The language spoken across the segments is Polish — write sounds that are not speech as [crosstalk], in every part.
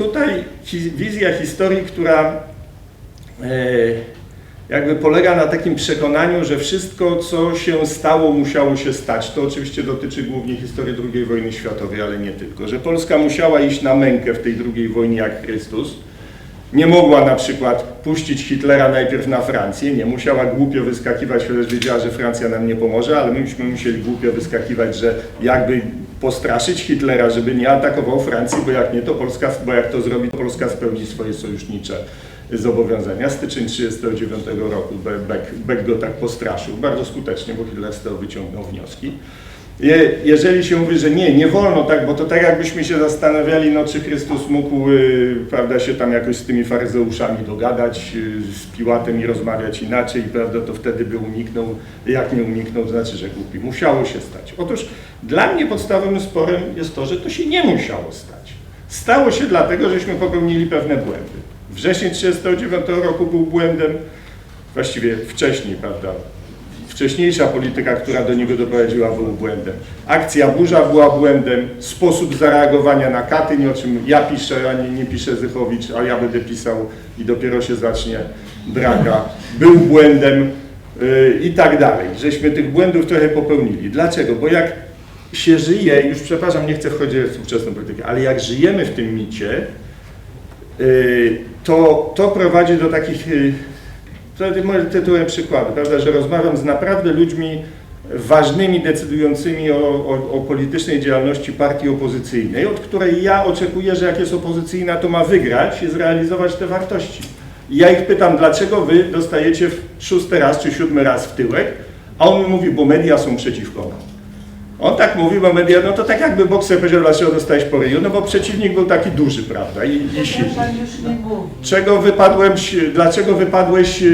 Tutaj wizja historii, która e, jakby polega na takim przekonaniu, że wszystko, co się stało, musiało się stać. To oczywiście dotyczy głównie historii II wojny światowej, ale nie tylko. Że Polska musiała iść na mękę w tej II wojnie jak Chrystus. Nie mogła na przykład puścić Hitlera najpierw na Francję, nie musiała głupio wyskakiwać, chociaż wiedziała, że Francja nam nie pomoże, ale myśmy musieli głupio wyskakiwać, że jakby postraszyć Hitlera, żeby nie atakował Francji, bo jak nie, to Polska, bo jak to zrobi, to Polska spełni swoje sojusznicze zobowiązania. Styczeń 1939 roku Be- Beck, Beck go tak postraszył, bardzo skutecznie, bo Hitler z tego wyciągnął wnioski. Je, jeżeli się mówi, że nie, nie wolno tak, bo to tak jakbyśmy się zastanawiali, no czy Chrystus mógł, y, prawda, się tam jakoś z tymi faryzeuszami dogadać, y, z Piłatem i rozmawiać inaczej, prawda, to wtedy by uniknął, jak nie uniknął, to znaczy, że głupi. Musiało się stać. Otóż dla mnie podstawowym sporem jest to, że to się nie musiało stać. Stało się dlatego, żeśmy popełnili pewne błędy. Wrzesień 1939 roku był błędem, właściwie wcześniej, prawda, wcześniejsza polityka, która do niego doprowadziła, był błędem. Akcja burza była błędem, sposób zareagowania na Katyń, o czym ja piszę, a nie, nie pisze Zychowicz, a ja będę pisał i dopiero się zacznie draka, był błędem yy, i tak dalej. Żeśmy tych błędów trochę popełnili. Dlaczego? Bo jak się żyje, już przepraszam, nie chcę wchodzić w współczesną politykę, ale jak żyjemy w tym micie, yy, to, to prowadzi do takich yy, to może tytułem przykładu, prawda, że rozmawiam z naprawdę ludźmi ważnymi, decydującymi o, o, o politycznej działalności partii opozycyjnej, od której ja oczekuję, że jak jest opozycyjna, to ma wygrać i zrealizować te wartości. I ja ich pytam, dlaczego wy dostajecie w szósty raz czy siódmy raz w tyłek, a on mi mówi, bo media są przeciwko nam. On tak mówi, bo media, no to tak jakby bokser powiedział, dlaczego dostałeś po ryju, no bo przeciwnik był taki duży, prawda, i, i silny. Czego wypadłem, dlaczego wypadłeś,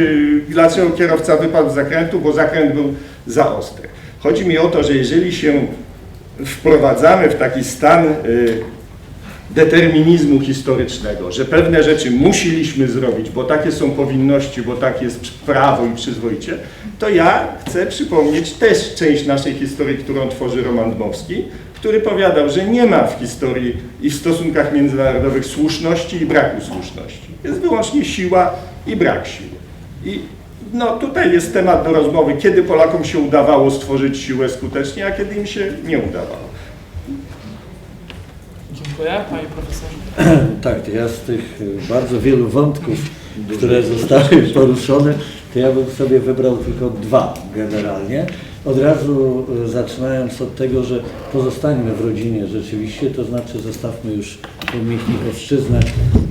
dlaczego kierowca wypadł z zakrętu, bo zakręt był za ostry. Chodzi mi o to, że jeżeli się wprowadzamy w taki stan yy, determinizmu historycznego, że pewne rzeczy musieliśmy zrobić, bo takie są powinności, bo tak jest prawo i przyzwoicie, to ja chcę przypomnieć też część naszej historii, którą tworzy Roman Dmowski, który powiadał, że nie ma w historii i w stosunkach międzynarodowych słuszności i braku słuszności. Jest wyłącznie siła i brak siły. I no, tutaj jest temat do rozmowy, kiedy Polakom się udawało stworzyć siłę skutecznie, a kiedy im się nie udawało. Dziękuję, panie profesorze. Tak, to ja z tych bardzo wielu wątków, które zostały poruszone, to ja bym sobie wybrał tylko dwa generalnie. Od razu y, zaczynając od tego, że pozostańmy w rodzinie rzeczywiście, to znaczy zostawmy już Michnikowszczyznę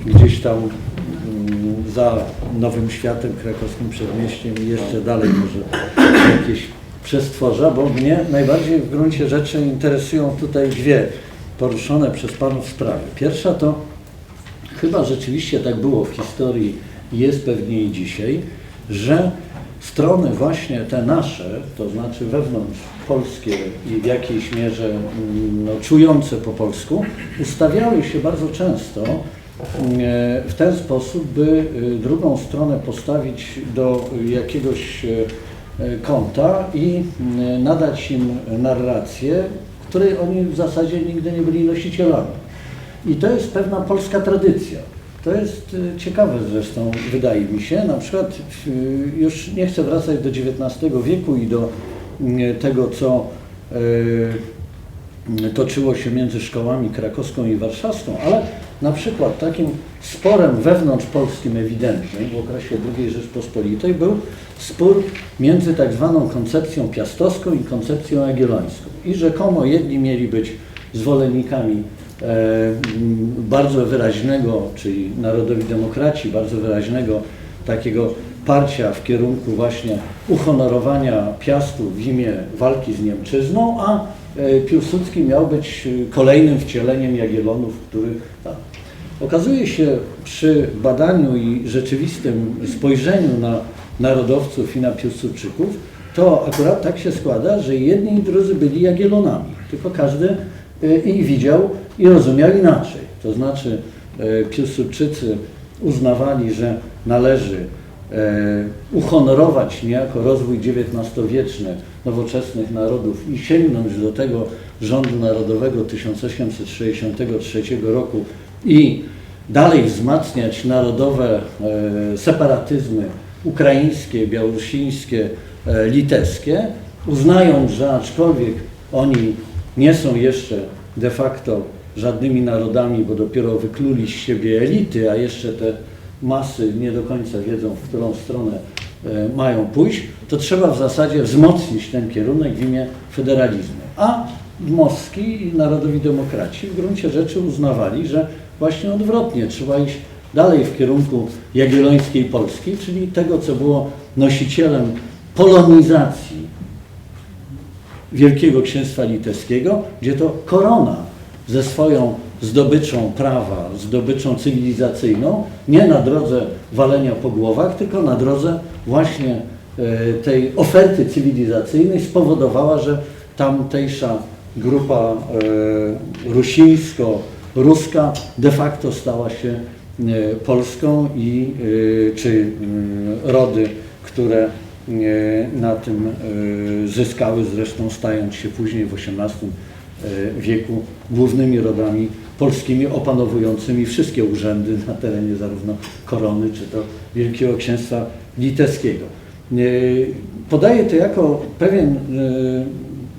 gdzieś tam mm, za Nowym Światem, krakowskim przedmieściem i jeszcze dalej może jakieś przestworza, bo mnie najbardziej w gruncie rzeczy interesują tutaj dwie poruszone przez Panów sprawy. Pierwsza to chyba rzeczywiście tak było w historii jest pewnie i dzisiaj, że strony właśnie te nasze, to znaczy wewnątrz polskie i w jakiejś mierze mm, no, czujące po polsku, ustawiały się bardzo często mm, w ten sposób, by y, drugą stronę postawić do jakiegoś e, e, kąta i mm, nadać im narrację, której oni w zasadzie nigdy nie byli nosicielami. I to jest pewna polska tradycja. To jest y, ciekawe zresztą, wydaje mi się. Na przykład y, już nie chcę wracać do XIX wieku i do y, tego, co toczyło się między szkołami krakowską i warszawską, ale na przykład takim sporem wewnątrz polskim ewidentnym w okresie II Rzeczpospolitej był spór między tak zwaną koncepcją piastowską i koncepcją jagiellońską. I rzekomo jedni mieli być zwolennikami bardzo wyraźnego, czyli narodowi demokraci, bardzo wyraźnego takiego parcia w kierunku właśnie uhonorowania Piastu w imię walki z Niemczyzną, a e, Piłsudski miał być e, kolejnym wcieleniem Jagiellonów, który. Okazuje się przy badaniu i rzeczywistym spojrzeniu na narodowców i na Piłsudczyków, to akurat tak się składa, że jedni i drudzy byli Jagiellonami, tylko każdy y, ich widział i rozumiał inaczej. To znaczy y, Piłsudczycy uznawali, że należy e, uhonorować niejako rozwój XIX-wieczny nowoczesnych narodów i sięgnąć do tego rządu narodowego 1863 roku i dalej wzmacniać narodowe e, separatyzmy ukraińskie, białorusińskie, e, litewskie, uznając, że aczkolwiek oni nie są jeszcze de facto żadnymi narodami, bo dopiero wykluli z siebie elity, a jeszcze te masy nie do końca wiedzą, w którą stronę e, mają pójść, to trzeba w zasadzie wzmocnić ten kierunek w imię federalizmu. A Moski i narodowi demokraci w gruncie rzeczy uznawali, że właśnie odwrotnie, trzeba iść dalej w kierunku jagiellońskiej Polski, czyli tego, co było nosicielem polonizacji Wielkiego Księstwa Litewskiego, gdzie to korona ze swoją zdobyczą prawa, zdobyczą cywilizacyjną, nie na drodze walenia po głowach, tylko na drodze właśnie e, tej oferty cywilizacyjnej spowodowała, że tamtejsza grupa e, rusińsko-ruska de facto stała się e, Polską i czy mm, rody, które na tym e, zyskały, zresztą stając się później w XVIII e, wieku głównymi rodami polskimi opanowującymi wszystkie urzędy na terenie zarówno korony, czy to Wielkiego Księstwa Litewskiego. E, Podaję to jako pewien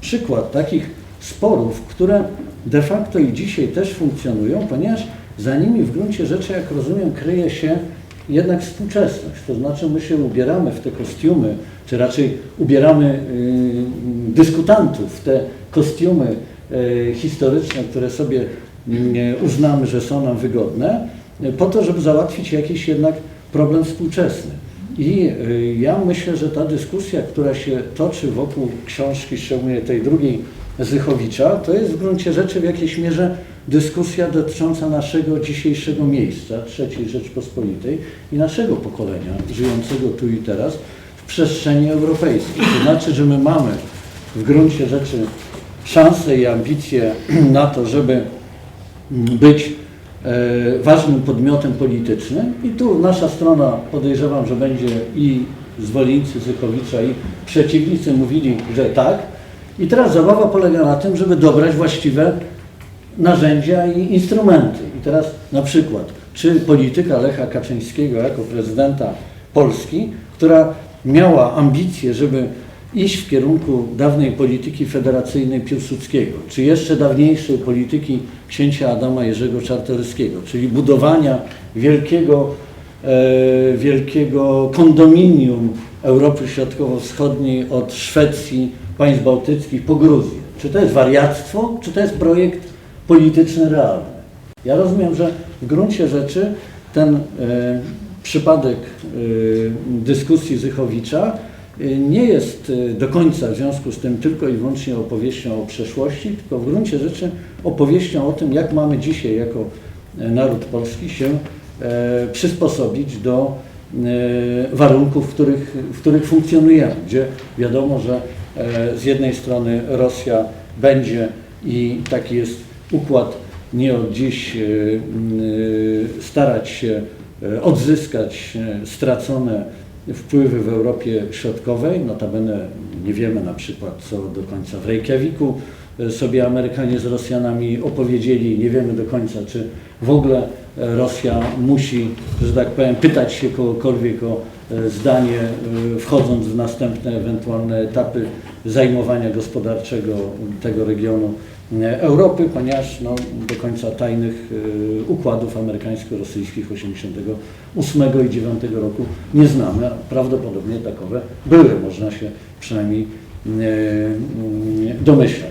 przykład takich sporów, które de facto i dzisiaj też funkcjonują, ponieważ za nimi w gruncie rzeczy, jak rozumiem, kryje się jednak współczesność. To znaczy my się ubieramy w te kostiumy, czy raczej ubieramy y, dyskutantów w te kostiumy y, historyczne, które sobie y, uznamy, że są nam wygodne, po to, żeby załatwić jakiś jednak problem współczesny. I ja myślę, że ta dyskusja, która się toczy wokół książki, szczególnie tej drugiej Zychowicza, to jest w gruncie rzeczy w jakiejś mierze dyskusja dotycząca naszego dzisiejszego miejsca, III Rzeczpospolitej i naszego pokolenia żyjącego tu i teraz w przestrzeni europejskiej. To znaczy, że my mamy w gruncie rzeczy szansę i ambicje [clears throat] na to, żeby być e, ważnym podmiotem politycznym i tu nasza strona podejrzewam, że będzie i zwolennicy Zychowicza i przeciwnicy mówili, że tak. I teraz zabawa polega na tym, żeby dobrać właściwe narzędzia i instrumenty. I teraz na przykład, czy polityka Lecha Kaczyńskiego jako prezydenta Polski, która miała ambicje, żeby iść w kierunku dawnej polityki federacyjnej Piłsudskiego, czy jeszcze dawniejszej polityki księcia Adama Jerzego Czartoryskiego, czyli budowania wielkiego, e, wielkiego kondominium Europy Środkowo-Wschodniej od Szwecji, państw bałtyckich po Gruzję. Czy to jest wariactwo, czy to jest projekt polityczny realny? Ja rozumiem, że w gruncie rzeczy ten e, przypadek e, dyskusji Zychowicza e, nie jest do końca w związku z tym tylko i wyłącznie opowieścią o przeszłości, tylko w gruncie rzeczy opowieścią o tym, jak mamy dzisiaj jako naród polski się e, przysposobić do warunków, w których, w których funkcjonujemy, gdzie wiadomo, że z jednej strony Rosja będzie i taki jest układ nie od dziś e, e, starać się e, odzyskać stracone wpływy w Europie Środkowej. Notabene nie wiemy na przykład, co do końca w Reykjaviku sobie Amerykanie z Rosjanami opowiedzieli. Nie wiemy do końca, czy w ogóle Rosja musi, że tak powiem, pytać się kogokolwiek o zdanie, wchodząc w następne ewentualne etapy zajmowania gospodarczego tego regionu Europy, ponieważ no, do końca tajnych e, układów amerykańsko-rosyjskich 88 i 9 roku nie znamy, a prawdopodobnie takowe były, można się przynajmniej e, mm, domyślać.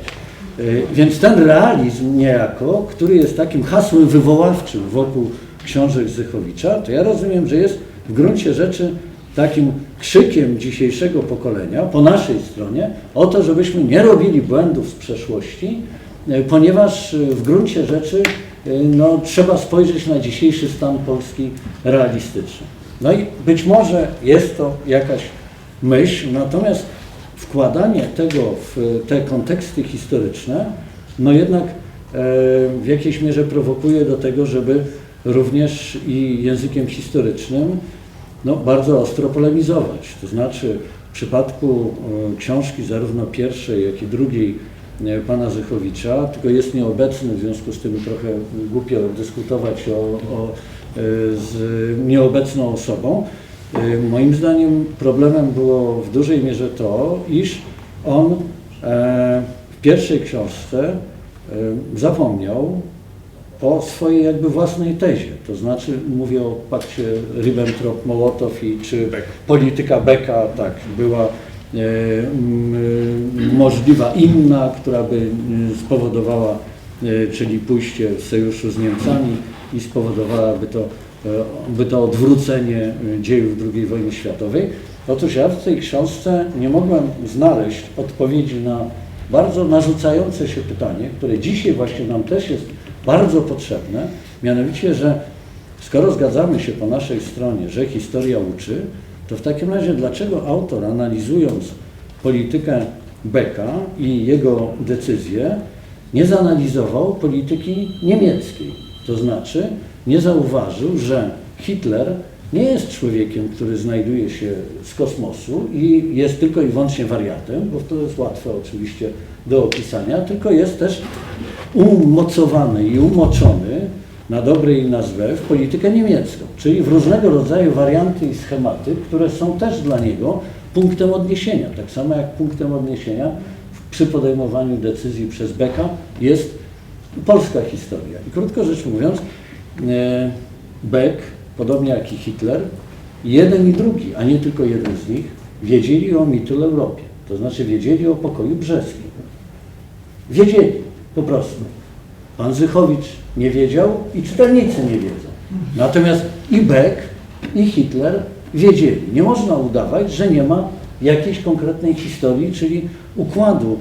E, Więc ten realizm niejako, który jest takim hasłem wywoławczym wokół książek Zychowicza, to ja rozumiem, że jest w gruncie rzeczy takim krzykiem dzisiejszego pokolenia po naszej stronie o to, żebyśmy nie robili błędów z przeszłości, e, ponieważ e, w gruncie rzeczy e, no, trzeba spojrzeć na dzisiejszy stan Polski realistycznie. No i być może jest to jakaś myśl, natomiast wkładanie tego w te konteksty historyczne, no jednak e, w jakiejś mierze prowokuje do tego, żeby również i językiem historycznym no, bardzo ostro polemizować. To znaczy w przypadku e, książki zarówno pierwszej, jak i drugiej e, pana Zychowicza, tylko jest nieobecny, w związku z tym trochę głupio dyskutować o, o, e, z nieobecną osobą. E, Moim zdaniem problemem było w dużej mierze to, iż on e, w pierwszej książce e, zapomniał o swojej jakby własnej tezie. To znaczy mówię o pakcie Ribbentrop-Mołotow i czy polityka Becka tak była e, możliwa inna, która by m, spowodowała, e, czyli pójście w sojuszu z Niemcami i spowodowałaby to, e, by to odwrócenie e, dziejów II wojny światowej. Otóż ja w tej książce nie mogłem znaleźć odpowiedzi na bardzo narzucające się pytanie, które dzisiaj właśnie nam też jest bardzo potrzebne, mianowicie, że skoro zgadzamy się po naszej stronie, że historia uczy, to w takim razie dlaczego autor analizując politykę Becka i jego decyzje, nie zanalizował polityki niemieckiej? To znaczy nie zauważył, że Hitler nie jest człowiekiem, który znajduje się z kosmosu i jest tylko i wyłącznie wariatem, bo to jest łatwe oczywiście do opisania, tylko jest też umocowany i umoczony na dobre i na złe w politykę niemiecką, czyli w różnego rodzaju warianty i schematy, które są też dla niego punktem odniesienia. Tak samo jak punktem odniesienia przy podejmowaniu decyzji przez Becka jest polska historia. I krótko rzecz mówiąc, e, Beck, podobnie jak i Hitler, jeden i drugi, a nie tylko jeden z nich, wiedzieli o mitul Europie. To znaczy wiedzieli o pokoju brzeskim. Wiedzieli, po prostu. Pan Zychowicz nie wiedział i czytelnicy nie wiedzą. Natomiast i Beck, i Hitler wiedzieli. Nie można udawać, że nie ma jakiejś konkretnej historii, czyli układu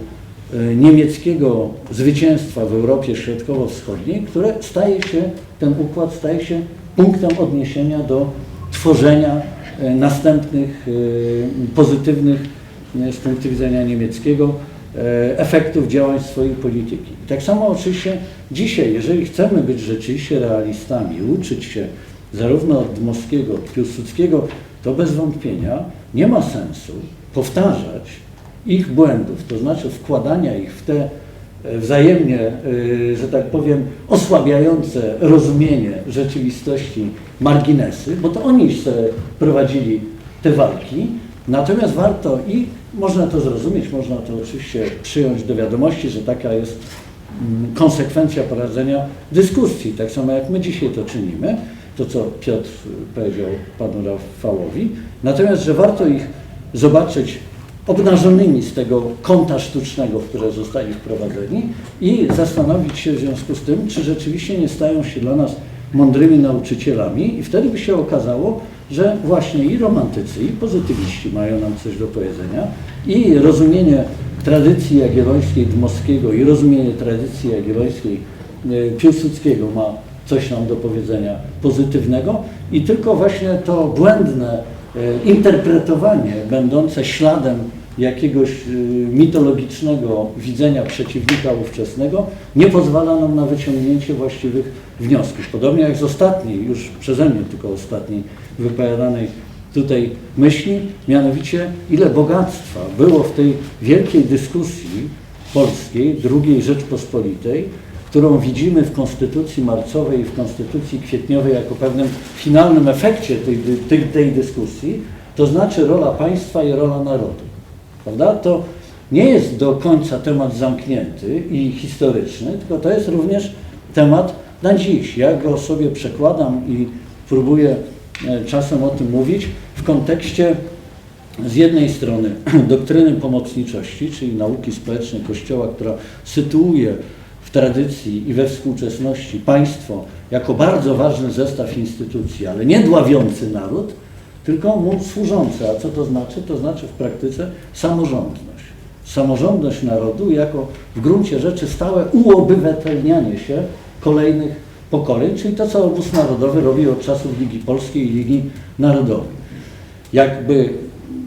e, niemieckiego zwycięstwa w Europie Środkowo-Wschodniej, które staje się, ten układ staje się punktem odniesienia do tworzenia e, następnych e, pozytywnych z punktu widzenia niemieckiego efektów działań swojej polityki. Tak samo oczywiście dzisiaj, jeżeli chcemy być rzeczywiście realistami, uczyć się zarówno od Dmowskiego, od Piłsudskiego, to bez wątpienia nie ma sensu powtarzać ich błędów, to znaczy wkładania ich w te e, wzajemnie, e, że tak powiem, osłabiające rozumienie rzeczywistości marginesy, bo to oni prowadzili te walki. Natomiast warto i można to zrozumieć, można to oczywiście przyjąć do wiadomości, że taka jest mm, konsekwencja prowadzenia dyskusji, tak samo jak my dzisiaj to czynimy, to co Piotr powiedział panu Rafałowi. Natomiast, że warto ich zobaczyć obnażonymi z tego kąta sztucznego, w które zostali wprowadzeni i zastanowić się w związku z tym, czy rzeczywiście nie stają się dla nas mądrymi nauczycielami i wtedy by się okazało, że właśnie i romantycy, i pozytywiści mają nam coś do powiedzenia i rozumienie tradycji jagiellońskiej Dmowskiego i rozumienie tradycji jagiellońskiej e, Piłsudskiego ma coś nam do powiedzenia pozytywnego i tylko właśnie to błędne e, interpretowanie będące śladem jakiegoś e, mitologicznego widzenia przeciwnika ówczesnego nie pozwala nam na wyciągnięcie właściwych wniosków. Podobnie jak z ostatniej, już przeze mnie tylko ostatniej wypowiadanej tutaj myśli, mianowicie ile bogactwa było w tej wielkiej dyskusji polskiej, II Rzeczpospolitej, którą widzimy w Konstytucji Marcowej i w Konstytucji Kwietniowej jako pewnym finalnym efekcie tej, tej, tej dyskusji, to znaczy rola państwa i rola narodu. Prawda? To nie jest do końca temat zamknięty i historyczny, tylko to jest również temat na dziś. Ja go sobie przekładam i próbuję e, czasem o tym mówić w kontekście z jednej strony [clears throat] doktryny pomocniczości, czyli nauki społecznej Kościoła, która sytuuje w tradycji i we współczesności państwo jako bardzo ważny zestaw instytucji, ale nie dławiący naród, tylko mu służący. A co to znaczy? To znaczy w praktyce samorządność. Samorządność narodu jako w gruncie rzeczy stałe uobywatelnianie się kolejnych pokoleń, czyli to, co obóz narodowy robi od czasów Ligi Polskiej i Ligi Narodowej jakby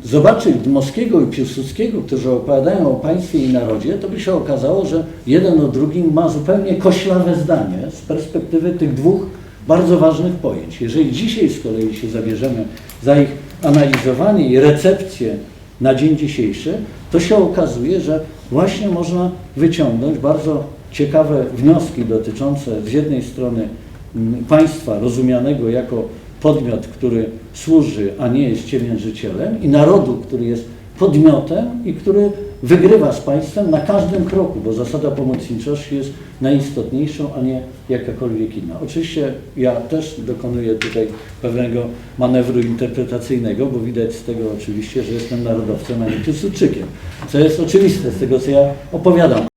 zobaczyć Dmowskiego i Piłsudskiego, którzy opowiadają o państwie i narodzie, to by się okazało, że jeden o drugim ma zupełnie koślawe zdanie z perspektywy tych dwóch bardzo ważnych pojęć. Jeżeli dzisiaj z kolei się zabierzemy za ich analizowanie i recepcję na dzień dzisiejszy, to się okazuje, że właśnie można wyciągnąć bardzo ciekawe wnioski dotyczące z jednej strony mm, państwa rozumianego jako podmiot, który służy, a nie jest ciemiężycielem i narodu, który jest podmiotem i który wygrywa z państwem na każdym kroku, bo zasada pomocniczości jest najistotniejszą, a nie jakakolwiek inna. Oczywiście ja też dokonuję tutaj pewnego manewru interpretacyjnego, bo widać z tego oczywiście, że jestem narodowcem, a nie Piłsudczykiem, co jest oczywiste z tego, co ja opowiadam.